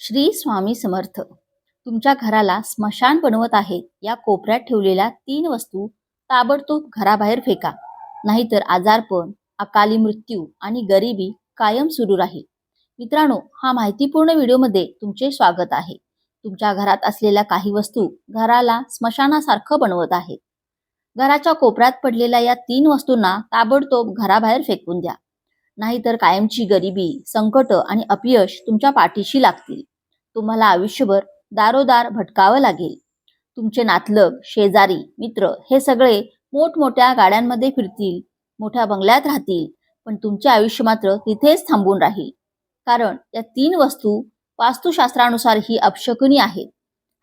श्री स्वामी समर्थ. तुमच्या घराला स्मशान बनवत आहेत या कोपऱ्यात ठेवलेल्या तीन वस्तू ताबडतोब घराबाहेर फेका. नाहीतर आजारपण अकाली मृत्यू आणि गरिबी कायम सुरू राहील. मित्रांनो हा माहितीपूर्ण व्हिडिओमध्ये तुमचे स्वागत आहे. तुमच्या घरात असलेल्या काही वस्तू घराला स्मशानासारखं बनवत आहेत. घराच्या कोपऱ्यात पडलेल्या या तीन वस्तूंना ताबडतोब घराबाहेर फेकून द्या. नाहीतर कायमची गरिबी संकट आणि अपयश तुमच्या पाठीशी लागतील. तुम्हाला आयुष्यभर दारोदार भटकावं लागेल. तुमचे नातलग शेजारी मित्र हे सगळे मोठमोठ्या गाड्यांमध्ये फिरतील मोठ्या बंगल्यात राहतील पण तुमचे आयुष्य मात्र तिथेच थांबून राहील. कारण या तीन वस्तू वास्तुशास्त्रानुसार ही अपशकुनी आहेत.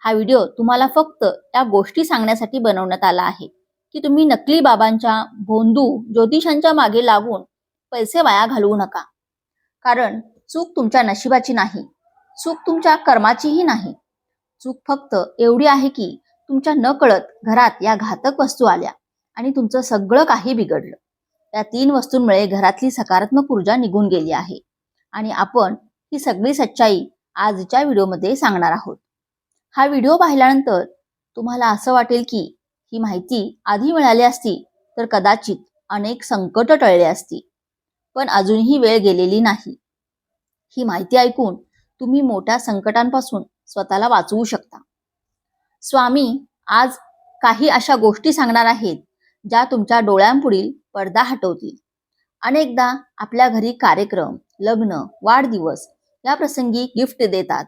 हा व्हिडिओ तुम्हाला फक्त या गोष्टी सांगण्यासाठी बनवण्यात आला आहे की तुम्ही नकली बाबांच्या भोंदू ज्योतिषांच्या मागे लागून पैसे वाया घालवू नका. कारण चूक तुमच्या नशिबाची नाही. चूक तुमच्या कर्माचीही नाही. चूक फक्त एवढी आहे की तुमच्या न कळत घरात या घातक वस्तू आल्या आणि तुमचं सगळं काही बिघडलं. या तीन वस्तूंमुळे घरातली सकारात्मक ऊर्जा निघून गेली आहे. आणि आपण ही सगळी सच्चाई आजच्या व्हिडिओमध्ये सांगणार आहोत. हा व्हिडिओ पाहिल्यानंतर तुम्हाला असं वाटेल की ही माहिती आधी मिळाली असती तर कदाचित अनेक संकट टळले असती. पण अजूनही वेळ गेलेली नाही. ही माहिती ऐकून तुम्ही मोठ्या संकटांपासून स्वतःला वाचवू शकता. स्वामी आज काही अशा गोष्टी सांगणार आहेत ज्या तुमच्या डोळ्यांपुढील पडदा हटवतील. अनेकदा आपल्या घरी कार्यक्रम लग्न वाढदिवस या प्रसंगी गिफ्ट देतात.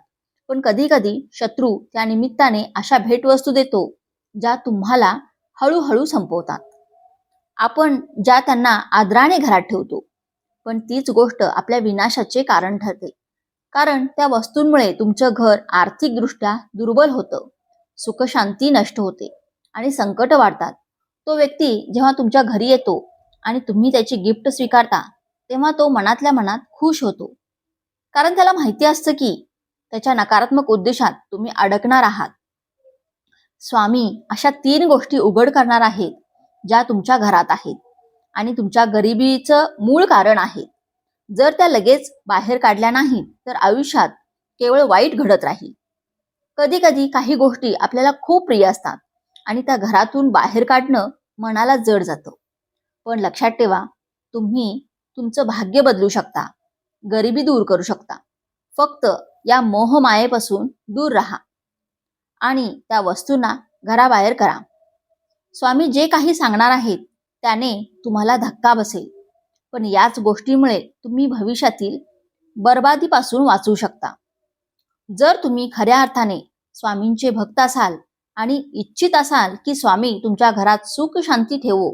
पण कधी कधी शत्रू त्या निमित्ताने अशा भेटवस्तू देतो ज्या तुम्हाला हळूहळू संपवतात. आपण ज्या त्यांना आदराने घरात ठेवतो पण तीच गोष्ट आपल्या विनाशाचे कारण ठरते. कारण त्या वस्तूंमुळे तुमचं घर आर्थिकदृष्ट्या दुर्बल होतं. सुखशांती नष्ट होते आणि संकट वाढतात. तो व्यक्ती जेव्हा तुमच्या घरी येतो आणि तुम्ही त्याची गिफ्ट स्वीकारता तेव्हा तो मनातल्या मनात खुश होतो. कारण त्याला माहिती असतं की त्याच्या नकारात्मक उद्देशात तुम्ही अडकणार आहात. स्वामी अशा तीन गोष्टी उघड करणार आहेत ज्या तुमच्या घरात आहेत. आणि तुमच्या गरिबीचं मूळ कारण आहे. जर त्या लगेच बाहेर काढल्या नाहीत तर आयुष्यात केवळ वाईट घडत राहील. कधी कधी काही गोष्टी आपल्याला खूप प्रिय असतात आणि त्या घरातून बाहेर काढणं मनाला जड जातं. पण लक्षात ठेवा तुम्ही तुमचं भाग्य बदलू शकता गरिबी दूर करू शकता. फक्त या मोहमायेपासून दूर राहा आणि त्या वस्तूंना घराबाहेर करा. स्वामी जे काही सांगणार आहेत त्याने तुम्हाला धक्का बसेल. पण याच गोष्टीमुळे तुम्ही भविष्यातील बर्बादीपासून वाचू शकता. जर तुम्ही खऱ्या अर्थाने स्वामींचे भक्त असाल आणि इच्छित असाल की स्वामी तुमच्या घरात सुख शांती ठेवो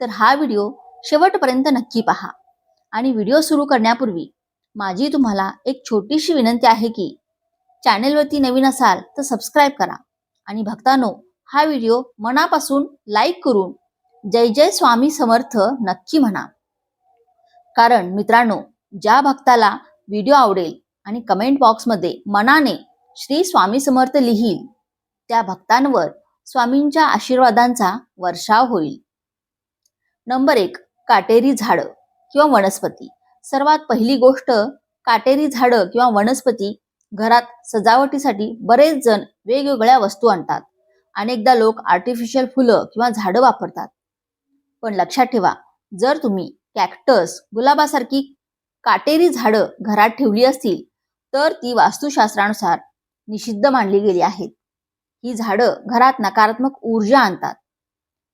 तर हा व्हिडिओ शेवटपर्यंत नक्की पहा. आणि व्हिडिओ सुरू करण्यापूर्वी माझी तुम्हाला एक छोटीशी विनंती आहे की चॅनेलवरती नवीन असाल तर सबस्क्राईब करा. आणि भक्तानो हा व्हिडिओ मनापासून लाईक करून जय जय स्वामी समर्थ नक्की म्हणा. कारण मित्रांनो ज्या भक्ताला व्हिडिओ आवडेल आणि कमेंट बॉक्समध्ये मनाने श्री स्वामी समर्थ लिहील त्या भक्तांवर स्वामींच्या आशीर्वादांचा वर्षाव होईल. नंबर एक काटेरी झाडं किंवा वनस्पती. सर्वात पहिली गोष्ट काटेरी झाडं किंवा वनस्पती घरात सजावटीसाठी बरेच जण वेगवेगळ्या वस्तू आणतात. अनेकदा लोक आर्टिफिशियल फुलं किंवा झाडं वापरतात. पण लक्षात ठेवा जर तुम्ही कॅक्टस गुलाबासारखी काटेरी झाडं घरात ठेवली असतील तर ती वास्तुशास्त्रानुसार निषिद्ध मानली गेली आहेत. ही झाडं घरात नकारात्मक ऊर्जा आणतात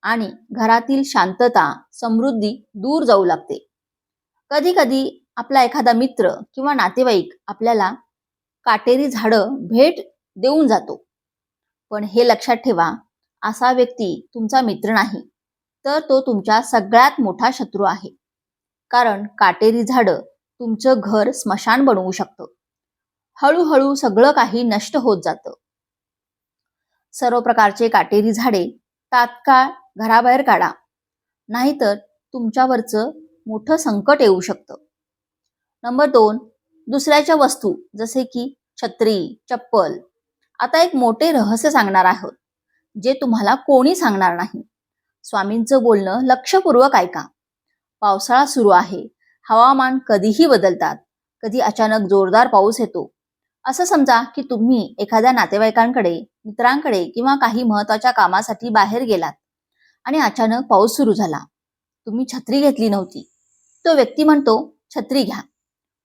आणि घरातील शांतता समृद्धी दूर जाऊ लागते. कधी कधी आपला एखादा मित्र किंवा नातेवाईक आपल्याला काटेरी झाडं भेट देऊन जातो. पण हे लक्षात ठेवा असा व्यक्ती तुमचा मित्र नाही. तर तो तुमच्या सगळ्यात मोठा शत्रू आहे. कारण काटेरी झाडं तुमचं घर स्मशान बनवू शकतं. हळूहळू सगळं काही नष्ट होत जातं. सर्व प्रकारचे काटेरी झाडे तात्काळ घराबाहेर काढा. नाहीतर तुमच्यावरचं मोठं संकट येऊ शकतं. नंबर दोन दुसऱ्याच्या वस्तू जसे की छत्री चप्पल. आता एक मोठे रहस्य सांगणार आहोत जे तुम्हाला कोणी सांगणार नाही. स्वामींचं बोलणं लक्षपूर्वक ऐका. पावसाळा सुरू आहे. हवामान कधीही बदलतात. कधी अचानक जोरदार पाऊस येतो. असं समजा की तुम्ही एखाद्या नातेवाईकांकडे मित्रांकडे किंवा काही महत्त्वाच्या कामासाठी बाहेर गेलात आणि अचानक पाऊस सुरू झाला. तुम्ही छत्री घेतली नव्हती. तो व्यक्ती म्हणतो छत्री घ्या.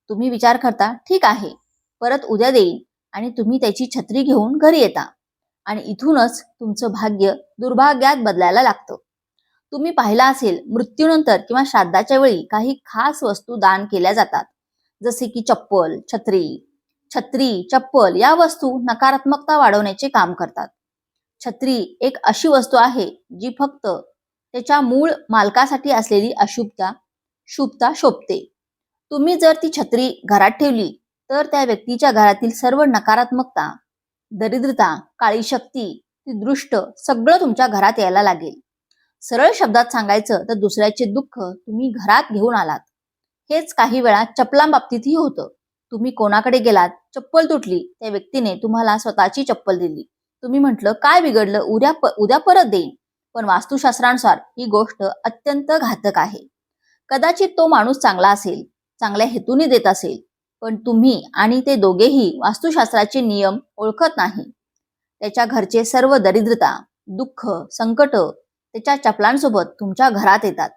तुम्ही विचार करता ठीक आहे. परत उद्या देईन आणि तुम्ही त्याची छत्री घेऊन घरी येता. आणि इथूनच तुमचं भाग्य दुर्भाग्यात बदलायला लागतं. तुम्ही पाहिला असेल मृत्यूनंतर किंवा श्राद्धाच्या वेळी काही खास वस्तू दान केल्या जातात. जसे की चप्पल छत्री. छत्री चप्पल या वस्तू नकारात्मकता वाढवण्याचे काम करतात. छत्री एक अशी वस्तू आहे जी फक्त त्याच्या मूळ मालकासाठी असलेली अशुभता शुभता शोभते. तुम्ही जर ती छत्री घरात ठेवली तर त्या व्यक्तीच्या घरातील सर्व नकारात्मकता दरिद्रता काळी शक्ती ती दृष्ट सगळं तुमच्या घरात यायला लागेल. सरळ शब्दात सांगायचं तर दुसऱ्याचे दुःख तुम्ही घरात घेऊन आलात. हेच काही वेळा चपलांबाबतीतही होतं. तुम्ही कोणाकडे गेलात चप्पल तुटली त्या व्यक्तीने तुम्हाला स्वतःची चप्पल दिली. तुम्ही म्हटलं काय बिघडलं? उद्या प- उद्या परत देईन. पण वास्तुशास्त्रानुसार ही गोष्ट अत्यंत घातक आहे. कदाचित तो माणूस चांगला असेल चांगल्या हेतूने देत असेल पण तुम्ही आणि ते दोघेही वास्तुशास्त्राचे नियम ओळखत नाही. त्याच्या घरचे सर्व दरिद्रता दुःख संकट त्याच्या चपलांसोबत तुमच्या घरात येतात.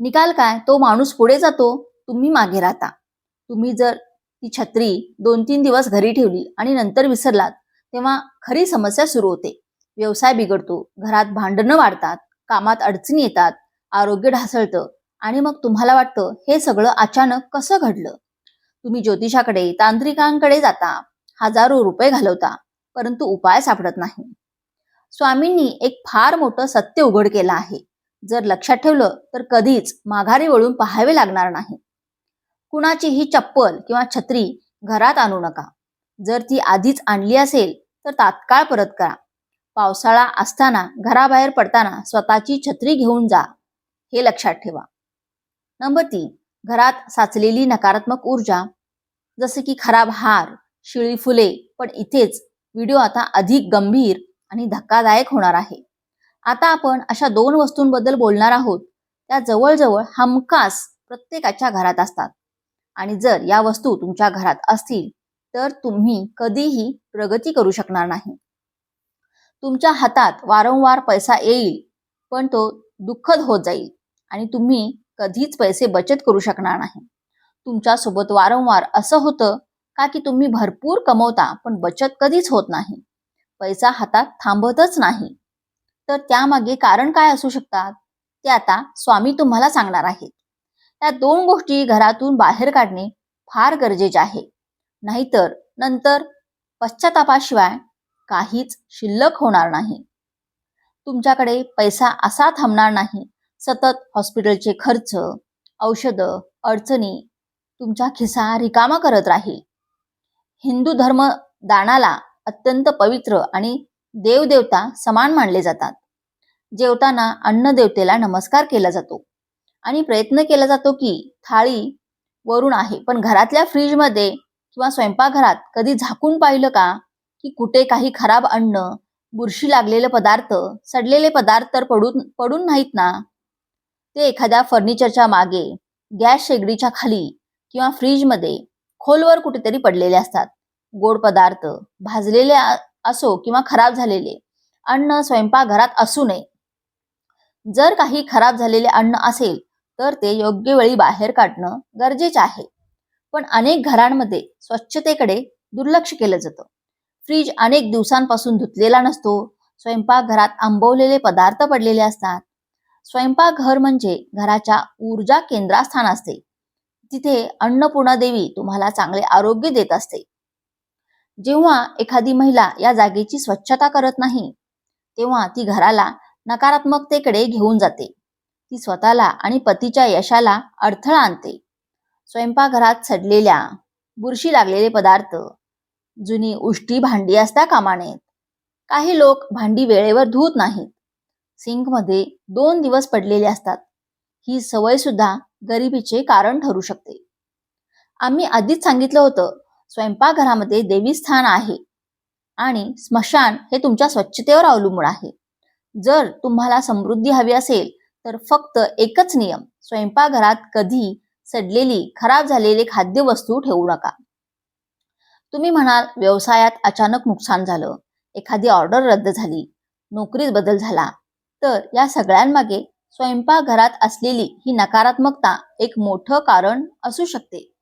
निकाल काय? तो माणूस पुढे जातो तुम्ही मागे राहता. तुम्ही जर ती छत्री दोन तीन दिवस घरी ठेवली आणि नंतर विसरलात तेव्हा खरी समस्या सुरू होते. व्यवसाय बिघडतो घरात भांडणं वाढतात कामात अडचणी येतात आरोग्य ढासळतं आणि मग तुम्हाला वाटतं हे सगळं अचानक कसं घडलं? तुम्ही ज्योतिषाकडे तांत्रिकांकडे जाता हजारो रुपये घालवता परंतु उपाय सापडत नाही. स्वामींनी एक फार मोठं सत्य उघड केलं आहे. जर लक्षात ठेवलं तर कधीच माघारी वळून पाहावे लागणार नाही. कुणाची ही चप्पल किंवा छत्री घरात आणू नका. जर ती आधीच आणली असेल तर तात्काळ परत करा. पावसाळा असताना घराबाहेर पडताना स्वतःची छत्री घेऊन जा. हे लक्षात ठेवा. नंबर तीन. घरात साचलेली नकारात्मक ऊर्जा जसे की खराब हार शिळी फुले पण इथेच. व्हिडिओ आता अधिक गंभीर आणि धक्कादायक होणार आहे. आता आपण अशा दोन वस्तूंबद्दल बोलणार आहोत. त्या जवळजवळ हमखास प्रत्येकाच्या घरात असतात. आणि जर या वस्तू तुमच्या घरात असतील तर तुम्ही कधीही प्रगती करू शकणार नाही. तुमच्या हातात वारंवार पैसा येईल पण तो दुःखद होत जाईल आणि तुम्ही कधीच पैसे बचत करू शकणार नाही. तुमच्यासोबत वारंवार असं होतं का की तुम्ही भरपूर कमवता पण बचत कधीच होत नाही. पैसा हातात थांबतच नाही. तर त्यामागे कारण काय असू शकतात? ते आता स्वामी तुम्हाला सांगणार आहेत. या दोन गोष्टी घरातून बाहेर काढणे फार गरजेचे आहे. नाहीतर नंतर पश्चातापाशिवाय काहीच शिल्लक होणार नाही. तुमच्याकडे पैसा असा थांबणार नाही. सतत हॉस्पिटलचे खर्च औषधं अडचणी तुमचा खिसा रिकामा करत राहील. हिंदू धर्म दानाला अत्यंत पवित्र आणि देवदेवता समान मानले जातात. जेवताना अन्नदेवतेला नमस्कार केला जातो आणि प्रयत्न केला जातो की थाळी वरून आहे. पण घरातल्या फ्रीजमध्ये किंवा स्वयंपाकघरात कधी झाकून पाहिलं का? की कुठे काही खराब अन्न बुरशी लागलेले पदार्थ सडलेले पदार्थ तर पडून पडून नाहीत ना? ते एखाद्या फर्निचरच्या मागे गॅस शेगडीच्या खाली किंवा फ्रीजमध्ये खोलवर कुठेतरी पडलेले असतात. गोड पदार्थ भाजलेले असो किंवा खराब झालेले अन्न स्वयंपाकघरात असू नये. जर काही खराब झालेले अन्न असेल तर ते योग्य वेळी बाहेर काढणं गरजेचे आहे. पण अनेक घरांमध्ये स्वच्छतेकडे दुर्लक्ष केलं जातं. फ्रीज अनेक दिवसांपासून धुतलेला नसतो स्वयंपाकघरात आंबवलेले पदार्थ पडलेले असतात. स्वयंपाकघर म्हणजे घराच्या ऊर्जा केंद्रास्थान असते. तिथे अन्नपूर्णा देवी तुम्हाला चांगले आरोग्य देत असते. जेव्हा एखादी महिला या जागेची स्वच्छता करत नाही तेव्हा ती घराला नकारात्मकतेकडे घेऊन जाते. ती स्वतःला आणि पतीच्या यशाला अडथळा आणते. स्वयंपाकघरात सडलेल्या बुरशी लागलेले पदार्थ जुनी उष्टी भांडी असता कामा नयेत. काही लोक भांडी वेळेवर धुत नाहीत. सिंकमध्ये दोन दिवस पडलेले असतात. ही सवय सुद्धा गरिबीचे कारण ठरू शकते. आम्ही आधीच सांगितलं होतं स्वयंपाकघरामध्ये देवी स्थान आहे. आणि स्मशान हे तुमच्या स्वच्छतेवर अवलंबून आहे. जर तुम्हाला समृद्धी हवी असेल तर फक्त एकच नियम स्वयंपाकघरात कधी सडलेली खराब झालेली खाद्यवस्तू ठेवू नका. तुम्ही म्हणाल व्यवसायात अचानक नुकसान झालं एखादी ऑर्डर रद्द झाली नोकरीत बदल झाला. तर या सगळ्यांमागे स्वयंपाकघरात असलेली ही नकारात्मकता एक मोठं कारण असू शकते.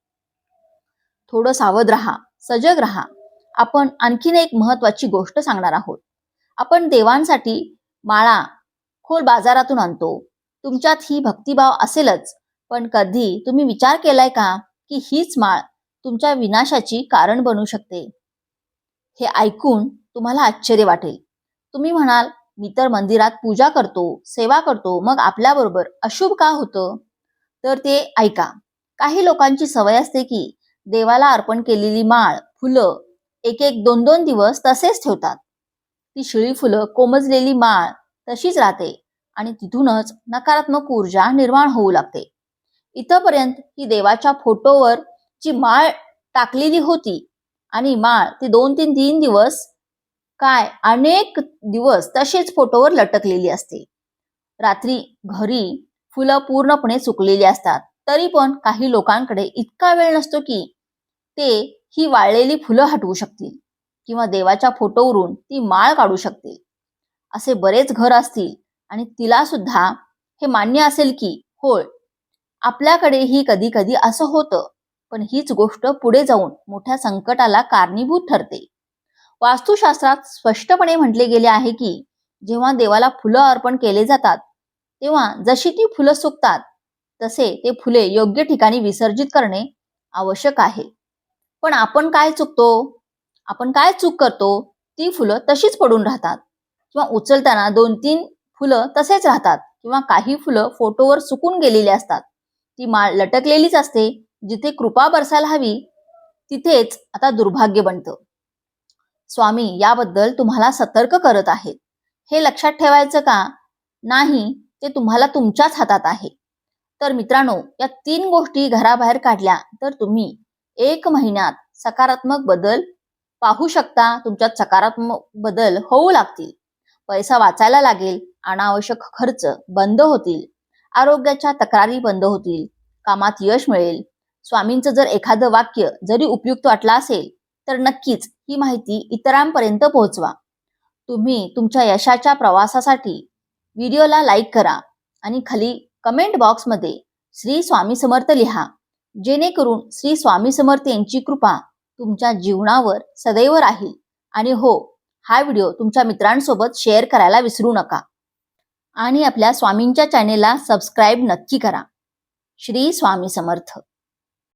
थोडं सावध राहा सजग राहा. आपण आणखीन एक महत्वाची गोष्ट सांगणार आहोत. आपण देवांसाठी माळा खोल बाजारातून आणतो. तुमच्यात ही भक्तिभाव असेलच पण कधी तुम्ही विचार केलाय का की हीच माळ तुमच्या विनाशाची कारण बनू शकते? हे ऐकून तुम्हाला आश्चर्य वाटेल. तुम्ही म्हणाल मी तर मंदिरात पूजा करतो सेवा करतो मग आपल्याबरोबर अशुभ का होतं? तर ते ऐका. काही लोकांची सवय असते की देवाला अर्पण केलेली माळ फुलं एक एक दोन दोन दिवस तसेच ठेवतात. ती शिळी फुलं कोमजलेली माळ तशीच राहते आणि तिथूनच नकारात्मक ऊर्जा निर्माण होऊ लागते. इथपर्यंत ही देवाच्या फोटोवर जी माळ टाकलेली होती आणि माळ ती दोन तीन तीन दिवस काय अनेक दिवस तशीच फोटोवर लटकलेली असते. रात्री घरी फुलं पूर्णपणे सुकलेली असतात तरी पण काही लोकांकडे इतका वेळ नसतो की ते ही वाळलेली फुलं हटवू शकतील किंवा देवाच्या फोटोवरून ती माळ काढू शकतील. असे बरेच घर असतील आणि तिला सुद्धा हे मान्य असेल की होय आपल्याकडेही कधी कधी असं होतं पण हीच गोष्ट पुढे जाऊन मोठ्या संकटाला कारणीभूत ठरते. वास्तुशास्त्रात स्पष्टपणे म्हटले गेले आहे की जेव्हा देवाला फुलं अर्पण केले जातात तेव्हा जशी ती फुलं सुकतात तसे ते फुले योग्य ठिकाणी विसर्जित करणे आवश्यक आहे. पण आपण काय चुकतो? आपण काय चूक करतो? ती फुलं तशीच पडून राहतात. किंवा उचलताना दोन तीन फुलं तसेच राहतात. किंवा काही फुलं फोटोवर सुकून गेलेली असतात. ती माळ लटकलेलीच असते. जिथे कृपा बरसायला हवी तिथेच आता दुर्भाग्य बनतं. स्वामी याबद्दल तुम्हाला सतर्क करत आहेत. हे लक्षात ठेवायचं का? नाही ते तुम्हाला तुमच्याच हातात आहे. तर मित्रांनो या तीन गोष्टी घराबाहेर काढल्या तर तुम्ही एक महिन्यात सकारात्मक बदल पाहू शकता. तुमच्यात सकारात्मक बदल होऊ लागतील. पैसा वाचायला लागेल. अनावश्यक खर्च बंद होतील. आरोग्याच्या तक्रारी बंद होतील. कामात यश मिळेल. स्वामींचं जर एखादं वाक्य जरी उपयुक्त वाटलं असेल तर नक्कीच ही माहिती इतरांपर्यंत पोहोचवा. तुम्ही तुमच्या यशाच्या प्रवासासाठी व्हिडिओला लाईक करा आणि खाली कमेंट बॉक्समध्ये श्री स्वामी समर्थ लिहा. जेणेकरून श्री स्वामी समर्थ यांची कृपा तुमच्या जीवनावर सदैव राहील. आणि हो हा व्हिडिओ तुमच्या मित्रांसोबत शेअर करायला विसरू नका. आणि आपल्या स्वामींच्या चॅनेलला सबस्क्राईब नक्की करा. श्री स्वामी समर्थ.